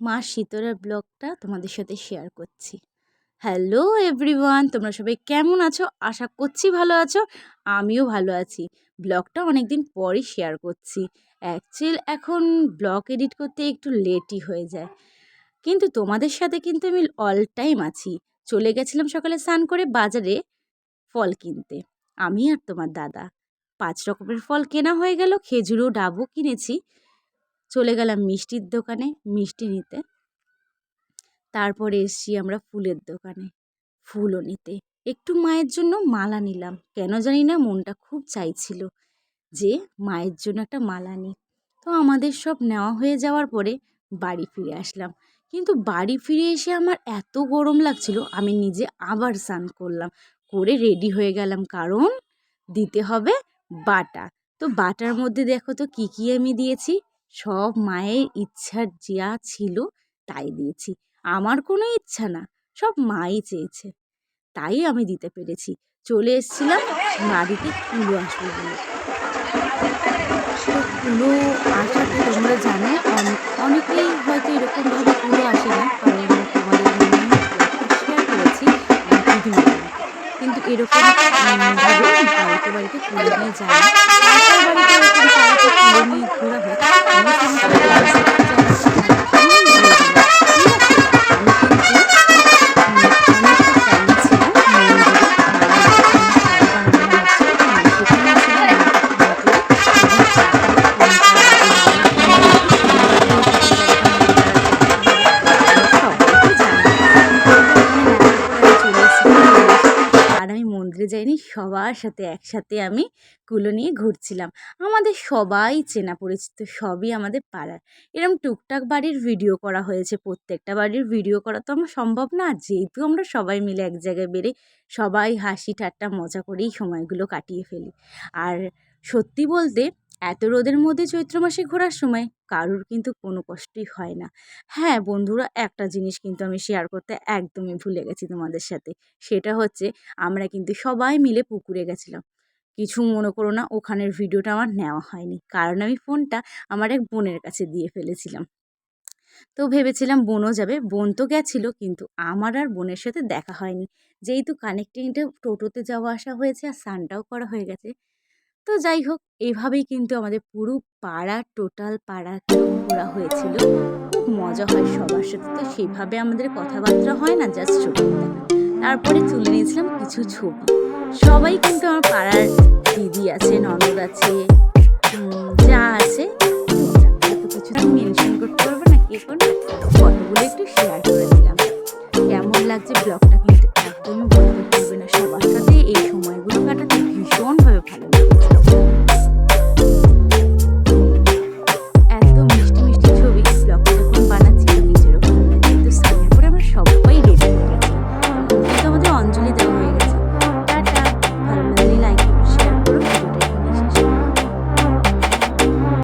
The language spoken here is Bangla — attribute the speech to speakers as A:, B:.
A: মা শীতলার ব্লগটা তোমাদের সাথে শেয়ার করছি। হ্যালো এভরিওয়ান তোমরা সবাই কেমন আছো? আশা করছি ভালো আছো, আমিও ভালো আছি। ব্লগটা অনেকদিন পরই শেয়ার করছি। অ্যাকচুয়াল এখন ব্লগ এডিট করতে একটু লেটই হয়ে যায়। কিন্তু তোমাদের সাথে কিন্তু আমি অল টাইম আছি। চলে গেছিলাম সকালে স্নান করে বাজারে ফল কিনতে। আমি আর তোমার দাদা। পাঁচ রকমের ফল কেনা হয়ে গেল, খেজুরও, ডাবও কিনেছি। চলে গেলাম মিষ্টির দোকানে, মিষ্টি নিতে। তারপরে এসছি আমরা ফুলের দোকানে, ফুলও নিতে। একটু মায়ের জন্য মালা নিলাম। কেন জানি না, মনটা খুব চাইছিল যে মায়ের জন্য একটা মালা নিই তো আমাদের সব নেওয়া হয়ে যাওয়ার পরে বাড়ি ফিরে আসলাম। কিন্তু বাড়ি ফিরে এসে আমার এত গরম লাগছিল, আমি নিজে আবার স্নান করলাম। করে রেডি হয়ে গেলাম, কারণ দিতে হবে বাটা। তো বাটার মধ্যে দেখো তো কী কী আমি দিয়েছি। সব মায়ের ইচ্ছার যা ছিল তাই দিয়েছি। আমার কোনো ইচ্ছা না, সব মাই চেয়েছে। তাই আমি দিতে পেরেছি। চলে এসেছিলাম বাড়িতে কুলো আসবে বলে। কুলো আসাটা তোমরা জানো অনেক অনেকেই হয়তো এরকমভাবে কুলো আসে না, কারণ তোমাদের শেয়ার করেছি কিন্তু এরকম বাড়িতে কুলো নিয়ে যায় বাড়িতে সবার সাথে একসাথে আমি কুলো নিয়ে ঘুরছিলাম। আমাদের সবাই চেনা পরিচিত, সবই আমাদের পাড়ার। এরম টুকটাক বাড়ির ভিডিও করা হয়েছে, প্রত্যেকটা বাড়ির ভিডিও করা তো আমার সম্ভব না। যেহেতু আমরা সবাই মিলে এক জায়গায় বেড়ে সবাই হাসি ঠাট্টা মজা করেই সময়গুলো কাটিয়ে ফেলি। আর সত্যি বলতে এত রোদের মধ্যে চৈত্র মাসে ঘোরার সময় কারুর কিন্তু কোনো কষ্টই হয় না। হ্যাঁ বন্ধুরা, একটা জিনিস কিন্তু আমি শেয়ার করতে একদমই ভুলে গেছি তোমাদের সাথে। সেটা হচ্ছে, আমরা কিন্তু সবাই মিলে পুকুরে গেছিলাম। কিছু মনে করো না, ওখানের ভিডিওটা আমার নেওয়া হয়নি। কারণ আমি ফোনটা আমার এক বোনের কাছে দিয়ে ফেলেছিলাম। তো ভেবেছিলাম বোনও যাবে। বোন তো গেছিল, কিন্তু আমার আর বোনের সাথে দেখা হয়নি। যেহেতু কানেক্টিংটা টোটোতে যাওয়া আসা হয়েছে আর স্নানটাও করা হয়ে গেছে তো যাই হোক এইভাবেই কিন্তু আমাদের পুরো পাড়া, টোটাল পাড়া ঘোরা হয়েছিল। খুব মজা হয় সবার সাথে। তো সেইভাবে আমাদের কথাবার্তা হয় না জাস্ট ছবি তারপরে তুলে নিয়েছিলাম কিছু ছবি। সবাই কিন্তু আমার পাড়ার দিদি আছে, ননদ আছে যা আছে কিছু তো মেনশন করতে পারব না, কি করব ফটোগুলো একটু শেয়ার করে দিলাম। কেমন লাগছে ব্লগটা কিন্তু একদমই বলতে পারবে না সবার সাথে। এই সময়গুলো কাটাতে ভীষণ